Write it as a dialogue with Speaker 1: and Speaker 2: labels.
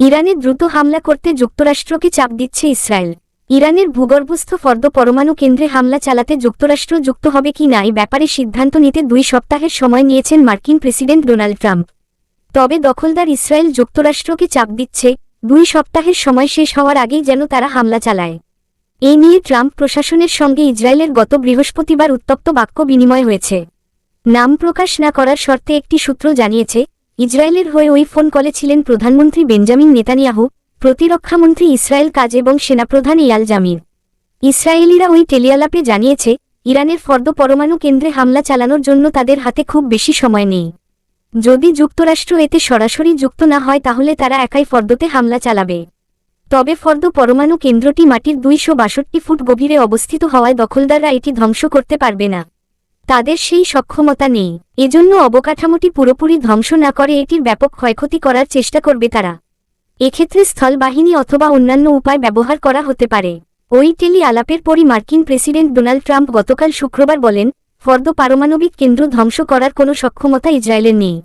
Speaker 1: ইরানে দ্রুত হামলা করতে যুক্তরাষ্ট্রকে চাপ দিচ্ছে ইসরায়েল? ইরানের ভূগর্ভস্থ ফর্দ পরমাণু কেন্দ্রে হামলা চালাতে যুক্তরাষ্ট্র যুক্ত হবে কি না এই ব্যাপারে সিদ্ধান্ত নিতে দুই সপ্তাহের সময় নিয়েছেন মার্কিন প্রেসিডেন্ট ডোনাল্ড ট্রাম্প। তবে দখলদার ইসরায়েল যুক্তরাষ্ট্রকে চাপ দিচ্ছে দুই সপ্তাহের সময় শেষ হওয়ার আগেই যেন তারা হামলা চালায়। এ নিয়ে ট্রাম্প প্রশাসনের সঙ্গে ইসরায়েলের গত বৃহস্পতিবার উত্তপ্ত বাক্য বিনিময় হয়েছে। নাম প্রকাশ না করার শর্তে একটি সূত্র জানিয়েছে ইসরায়েলের হয়ে ওই ফোন কলে ছিলেন প্রধানমন্ত্রী বেঞ্জামিন নেতানিয়াহু প্রতিরক্ষামন্ত্রী ইসরায়েল কাজ এবং সেনাপ্রধান ইয়াল জামির। ইসরায়েলিরা ওই টেলিয়ালাপে জানিয়েছে, ইরানের ফর্দ পরমাণু কেন্দ্রে হামলা চালানোর জন্য তাদের হাতে খুব বেশি সময় নেই। যদি যুক্তরাষ্ট্র এতে সরাসরি যুক্ত না হয় তাহলে তারা একাই ফর্দতে হামলা চালাবে। তবে ফর্দ পরমাণু কেন্দ্রটি মাটির দুইশো বাষট্টি ফুট গভীরে অবস্থিত হওয়ায় দখলদাররা এটি ধ্বংস করতে পারবে না। তাদের সেই সক্ষমতা নেই। এজন্য অবকাঠামোটি পুরোপুরি ধ্বংস না করে এটির ব্যাপক ক্ষয়ক্ষতি করার চেষ্টা করবে তারা। এক্ষেত্রে স্থলবাহিনী অথবা অন্যান্য উপায় ব্যবহার করা হতে পারে। ওই টেলি আলাপের পরই মার্কিন প্রেসিডেন্ট ডোনাল্ড ট্রাম্প গতকাল শুক্রবার বলেন, ফর্দ পারমাণবিক কেন্দ্র ধ্বংস করার কোনো সক্ষমতা ইসরায়েলের নেই।